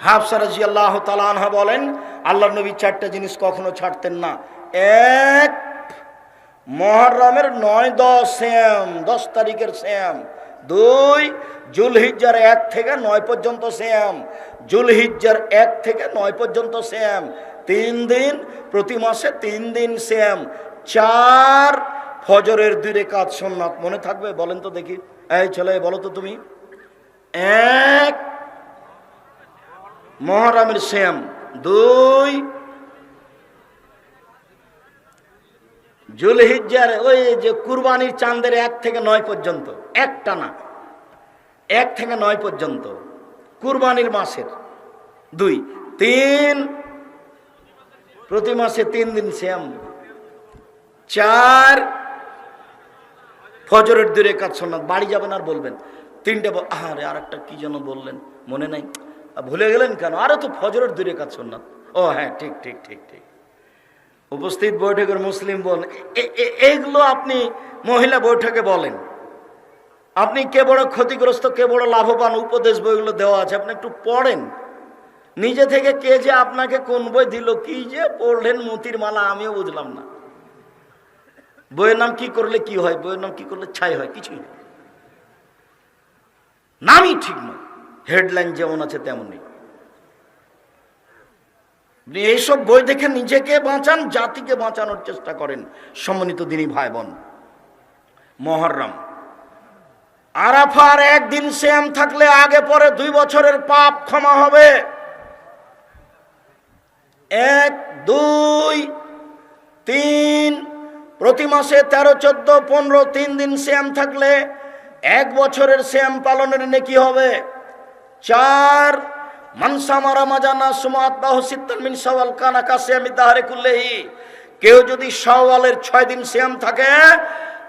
হাফসারাজি আল্লাহ তালানহা বলেন আল্লাহ নবী চারটা জিনিস কখনো ছাড়তেন না। এক, মহরমের নয় দশ শ্যাম, দশ তারিখের শ্যাম। দুই, জুলহিজ্জার এক থেকে নয় পর্যন্ত শ্যাম। জুলহিজ্জার এক থেকে নয় পর্যন্ত শ্যাম। তিন দিন, প্রতি মাসে তিন দিন শ্যাম। চার, ফজরের দুই রেখাত সোননাথ মনে থাকবে? বলেন তো দেখি। এই ছেলে, বলো তো তুমি। এক মহরমের শ্যাম দুই, জুলহিজ্জার ওই যে কুরবানির চাঁদের এক থেকে নয় পর্যন্ত, একটা না, এক থেকে নয় পর্যন্ত, কুরবানির মাসের। দুই, তিন, প্রতি মাসে তিন দিন শ্যাম চার, ফজরের দূরে কাজ শোনাত বাড়ি যাবেন আর বলবেন। তিনটে আহারে আরে একটা কি যেন বললেন, মনে নাই। ভুলে গেলেন কেন? আরে তো ফজরের দূরে কাজ শোনাত ও হ্যাঁ ঠিক ঠিক ঠিক ঠিক। উপস্থিত বৈঠকের মুসলিম বোন, এ- এ- আপনি মহিলা বৈঠকে বলেন। আপনি কে বড় ক্ষতিগ্রস্ত, কে বড় লাভবান, উপদেশ বইগুলো দেওয়া আছে, আপনি একটু পড়েন। নিজে থেকে কে যে আপনাকে কোন বই দিল, কি যে পড়লেন, মতির মালা আমিও বুঝলাম না। বইয়ের নাম কি করলে কি হয়? বইয়ের নাম কি করলে ছাই হয়? কিছুই না। নামই ঠিক নয়। হেডলাইন যেমন আছে তেমনই। এইসব বই দেখে নিজেকে বাঁচান, জাতিকে বাঁচানোর চেষ্টা করেন, সম্মানিত দিনী ভাই বোন মহরম। আরাফার একদিন শ্যাম থাকলে আগে পরে দুই বছরের পাপ ক্ষমা হবে। এক, দুই, তিন, প্রতি মাসে তেরো, চোদ্দ, পনেরো, তিন দিন শ্যাম থাকলে এক বছরের শ্যাম পালনের নেকি হবে। চার মানসামারা মাজানা সুমাত বাহু সিত্তান মিন সওয়াল কানা কাছে আমি কুল্লেহি। কেউ যদি সওয়ালের ছয় দিন শ্যাম থাকে,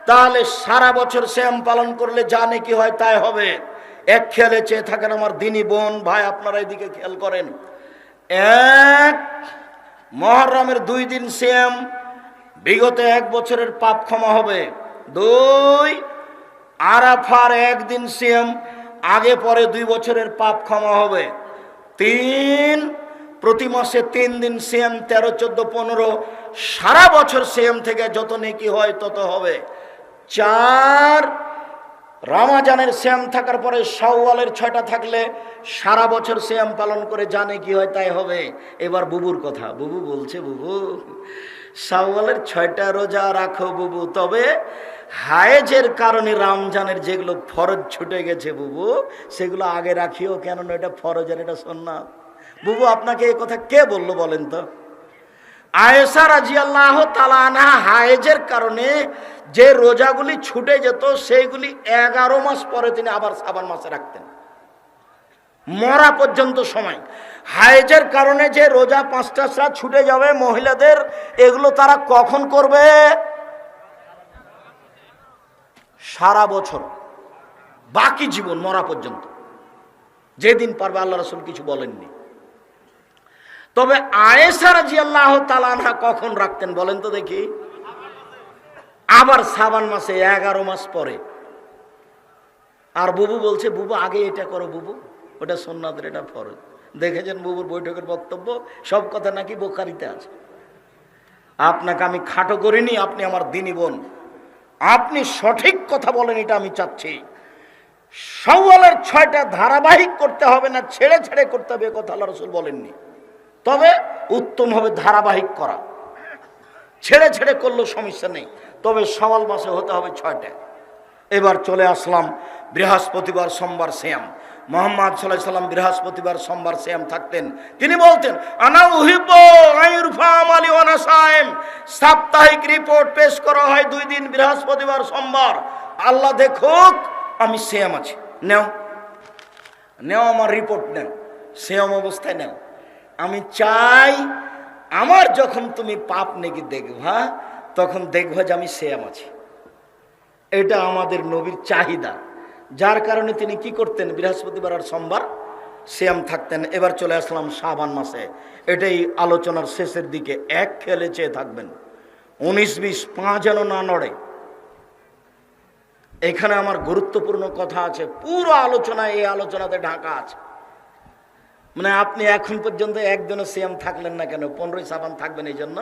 তাহলে সারা বছর শ্যাম পালন করলে যা নাকি হয় তাই হবে। এক খেয়ালে চেয়ে থাকেন আমার দিনী বোন, ভাই, আপনারা এদিকে খেয়াল করেন। এক, মহরমের দুই দিন শ্যাম বিগত এক বছরের পাপ ক্ষমা হবে। দুই, আরাফার একদিন শ্যাম আগে পরে দুই বছরের পাপ ক্ষমা হবে। তিন, প্রতি মাসে তিন দিন শ্যাম তেরো, চোদ্দ, পনেরো, সারা বছর শ্যাম থেকে যত নেকি হয় তত হবে। চার, রামাজানের শ্যাম থাকার পরে শাওয়ালের ছয়টা থাকলে সারা বছর শ্যাম পালন করে জানে কি হয় তাই হবে। এবার বুবুর কথা। বুবু বলছে, বুবু, শাওয়ালের ছয়টা রোজা রাখো বুবু, তবে হায়েজের কারণে রমজানের যেগুলো ফরজ ছুটে গেছে বুবু, সেগুলো আগে রাখিও, কেননা এটা ফরজের এটা সন্ন্যাত বুবু, আপনাকে এই কথা কে বলল বলেন তো? আয়েসা রাজি আল্লাহ তালানা হায়েজের কারণে যে রোজাগুলি ছুটে যেত, সেইগুলি এগারো মাস পরে তিনি আবার সাবান মাসে রাখতেন। মরা পর্যন্ত সময়। হায়েজের কারণে যে রোজা পাঁচটা সাত ছুটে যাবে মহিলাদের, এগুলো তারা কখন করবে? সারা বছর, বাকি জীবন মরা পর্যন্ত। যেদিন পারবে আল্লাহ রসুল কিছু বলেননি। তবে আয়েসা রাজি আল্লাহ তালানহা কখন রাখতেন বলেন তো দেখি? আবার সাবান মাসে এগারো মাস পরে। আর বুবু বলছে, বুবু, আগে এটা করো বুবু, ওটা সোননাথের, এটা ফরজ। দেখেছেন বুবুর বৈঠকের বক্তব্য? সব কথা নাকি বোকারিতে আছে। আপনাকে আমি খাটো করিনি, আপনি আমার দিনী বোন। আপনি সঠিক কথা বলেন, এটা আমি চাচ্ছি। সওয়ালের ছয়টা ধারাবাহিক করতে হবে না, ছেড়ে ছেড়ে করতে হবে কথা আল্লাহ রসুল বলেননি। তবে উত্তম হবে ধারাবাহিক করা। ছেড়ে ছেড়ে করলেও সমস্যা নেই, তবে সওয়াল মাসে হতে হবে ছয়টা এবার চলে আসলাম বৃহস্পতিবার সোমবার শ্যাম মোহাম্মদ সাল্লাহ সাল্লাম বৃহস্পতিবার সোমবার শ্যাম থাকতেন। তিনি বলতেন, আনা সাপ্তাহিক রিপোর্ট পেশ করা হয় দুই দিন বৃহস্পতিবার সোমবার। আল্লাহ দেখুক, আমি শ্যাম আছি। নেও। নেও আমার রিপোর্ট নেও শ্যাম অবস্থায় নেও আমি চাই আমার যখন তুমি পাপ নেকি দেখবা, তখন দেখবা যে আমি শ্যাম আছি। এটা আমাদের নবীর চাহিদা। যার কারণে তিনি কি করতেন? বৃহস্পতিবার আর সোমবার শ্যাম থাকতেন। এবার চলে আসলাম শাবান মাসে। এটাই আলোচনার শেষের দিকে। এক খেলে চেয়ে থাকবেন। উনিশ বিশ পাঁচ যেন না নড়ে। এখানে আমার গুরুত্বপূর্ণ কথা আছে। পুরো আলোচনা এই আলোচনাতে ঢাকা আছে। মানে আপনি এখন পর্যন্ত একজনও সিএম থাকলেন না কেন? পনেরোই সাবান থাকবেন এই জন্য?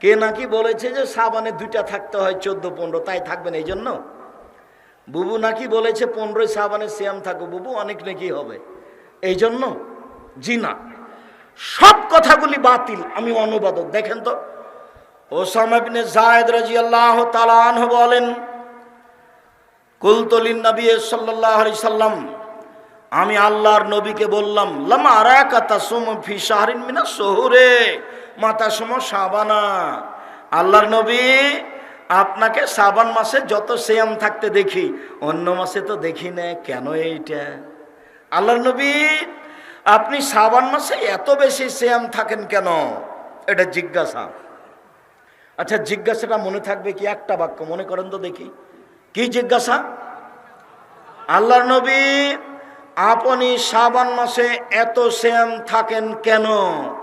কে নাকি বলেছে যে সাবানে দুইটা থাকতে হয়, চোদ্দ, পনেরো, তাই থাকবেন এই জন্য? বুবু নাকি বলেছে পনেরোই সাবানে সিয়াম থাকো। বুবু, অনেক নাকি হবে। এই জন্য জি না সব কথাগুলি বাতিল, আমি অনুবাদক। দেখেন তো, ওসামা বিনে জায়েদ রাদিয়াল্লাহু তাআলা আনহু বলেন কুলতলিন নবী আলাইহি সাল্লাম, আমি আল্লাহর নবীকে বললাম, লামা আরাকা তাসুম ফি শাহরিন মিনা শহুরে, মাতা সম সাবানা আল্লাহর নবী আপনাকে সাবান মাসে যত সিয়াম থাকতে দেখি, অন্য মাসে তো দেখি না, কেন এইটা? আল্লাহর নবী, আপনি সাবান মাসে এত বেশি সিয়াম থাকেন কেন? এটা জিজ্ঞাসা। আচ্ছা জিজ্ঞাসাটা মনে থাকবে কি? একটা বাক্য মনে করেন তো দেখি। কি জিজ্ঞাসা? আল্লাহর নবী, আপনি সাবান মাসে এত শ্যাম থাকেন কেন?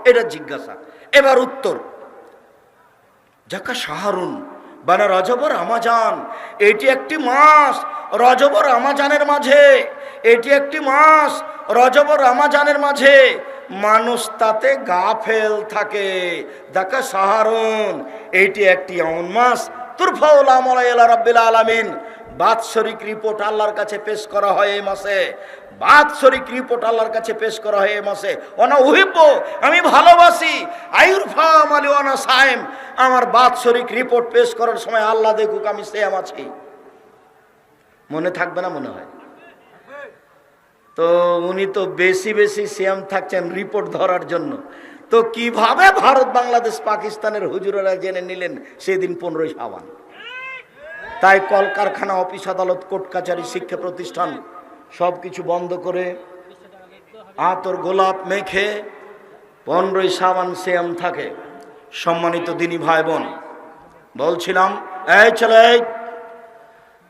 এটা জিজ্ঞাসা। এবার উত্তর। যাকা সাহারুন মানে রজবর আমাজান এটি একটি মাস। রজবর আমাজানের মাঝে, এটি একটি মাস। রজবর আমাজানের মাঝে, মানুষ তাতে গা ফেল থাকে। দেখা সাহারুন, এটি একটি এমন মাস। তুরফাউল বাৎসরিক রিপোর্ট আল্লাহর কাছে পেশ করা হয় এই মাসে। বাৎসরিক রিপোর্ট আল্লাহর কাছে পেশ করা হয় এই মাসে। অনা উহিব্য আমি ভালোবাসি। আয়ুরফা আলী অনা সায়েম আমার বাৎসরিক রিপোর্ট পেশ করার সময় আল্লাহ দেখুক আমি সেম আছি। মনে থাকবে না মনে হয়? তো উনি তো বেশি বেশি সিয়াম থাকছেন রিপোর্ট ধরার জন্য। তো কীভাবে ভারত, বাংলাদেশ, পাকিস্তানের হুজুরেরা জেনে নিলেন সেদিন পনেরোই সাবান তাই কলকারখানা, অফিস আদালত, কোর্ট কাছারি শিক্ষা প্রতিষ্ঠান সব কিছু বন্ধ করে আতর গোলাপ মেখে পনেরোই সাবান শ্যাম থাকে। সম্মানিত দিনী ভাই বোন, বলছিলাম, এই চলে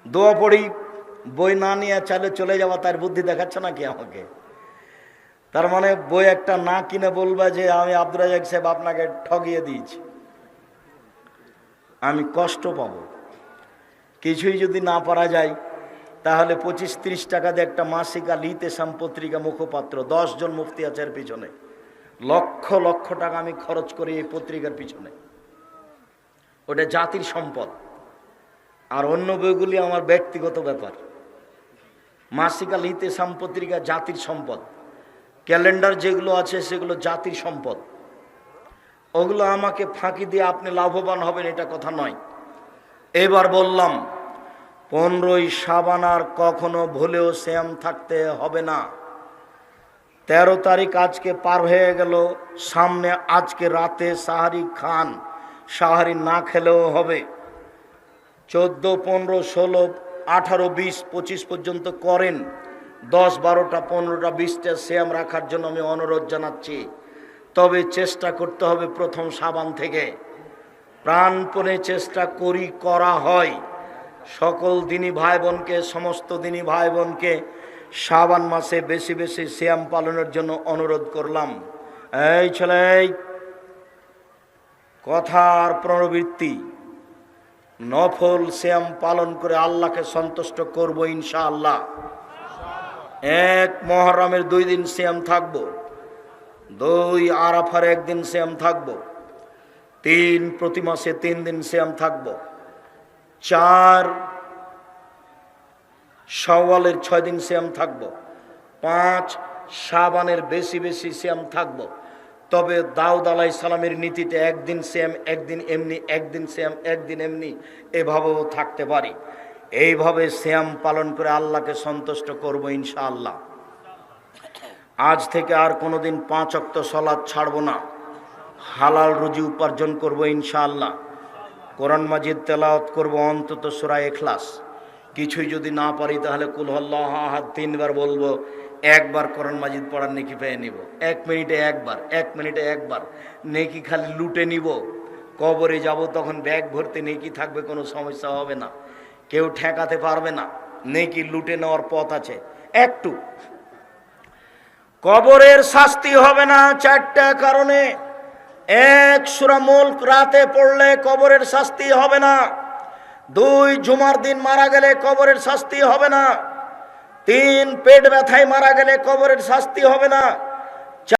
দোয়া পড়ি, বই না নিয়ে চালে চলে যাওয়া তার বুদ্ধি দেখাচ্ছে নাকি আমাকে? তার মানে বই একটা না কিনে বলবা যে, আমি আব্দুল রাজাক সাহেব আপনাকে ঠগিয়ে দিয়েছি। আমি কষ্ট পাব। কিছুই যদি না পারা যায়, তাহলে পঁচিশ তিরিশ টাকা দিয়ে একটা মাসিকা লিতেসাম পত্রিকা মুখপাত্র জন মুফতি আছে এর পিছনে। লক্ষ লক্ষ টাকা আমি খরচ করি এই পত্রিকার পিছনে। ওটা জাতির সম্পদ। আর অন্য বইগুলি আমার ব্যক্তিগত ব্যাপার। মাসিকা লিতেসাম পত্রিকা জাতির সম্পদ। ক্যালেন্ডার যেগুলো আছে সেগুলো জাতির সম্পদ। ওগুলো আমাকে ফাঁকি দিয়ে আপনি লাভবান হবেন এটা কথা নয়। এবার বললাম, পনেরোই সাবানার কখনো ভুলেও শ্যাম থাকতে হবে না। তেরো তারিখ আজকে পার হয়ে গেল। সামনে আজকে রাতে সাহারি খান সাহারি না খেলেও হবে। চোদ্দ, পনেরো, ষোলো, আঠারো, বিশ, পঁচিশ পর্যন্ত করেন। দশ, বারোটা, পনেরোটা, বিশটা শ্যাম রাখার জন্য আমি অনুরোধ জানাচ্ছি। তবে চেষ্টা করতে হবে প্রথম সাবান থেকে। প্রাণপণে চেষ্টা করি, করা হয়। সকল দিনী ভাই বোনকে, সমস্ত দিনী ভাই বোনকে শ্রাবণ মাসে বেশি বেশি শ্যাম পালনের জন্য অনুরোধ করলাম। এই ছেলে কথার প্রবৃত্তি নফল শ্যাম পালন করে আল্লাহকে সন্তুষ্ট করব ইনশাআল্লাহ। এক মহরমের দুই দিন শ্যাম থাকব, দুই আরাফার একদিন শ্যাম থাকব, তিন প্রতি মাসে তিন দিন শ্যাম থাকব, চার সওয়ালের ছয় দিন শ্যাম থাকব। পাঁচ সাবানের বেশি বেশি শ্যাম থাকব। তবে দাউদ আলাই সালামের নীতিতে একদিন শ্যাম একদিন এমনি, একদিন শ্যাম একদিন এমনি এভাবেও থাকতে পারি। এইভাবে শ্যাম পালন করে আল্লাহকে সন্তুষ্ট করব ইনশাআল্লাহ। আজ থেকে আর কোনোদিন পাঁচ অক্ত সলাদ ছাড়ব না। হালাল রুজি উপার্জন করব ইনশাআল্লাহ। কোরআন মাজিদ তেলাওয়াত করব অন্তত সুরা এখলাস কিছুই যদি না পারি, তাহলে কুল হল্লাহ হাত তিনবার বলব, একবার কোরআন মাজিদ পড়ার নেকি পেয়ে নিব। এক মিনিটে একবার, এক মিনিটে একবার। নেকি খালি লুটে নিব। কবরে যাব, তখন ব্যাগ ভর্তি নেকি থাকবে, কোনো সমস্যা হবে না। কেউ ঠেকাতে পারবে না। নেকি লুটে নেওয়ার পথ আছে। একটু। কবরের শাস্তি হবে না চারটা কারণে। এক সুরা মুল্ক রাতে পড়লে কবরের শাস্তি হবে না। দুই জুমার দিন মারা গেলে কবরের শাস্তি হবে না। তিন পেট ব্যথায় মারা গেলে কবরের শাস্তি হবে না।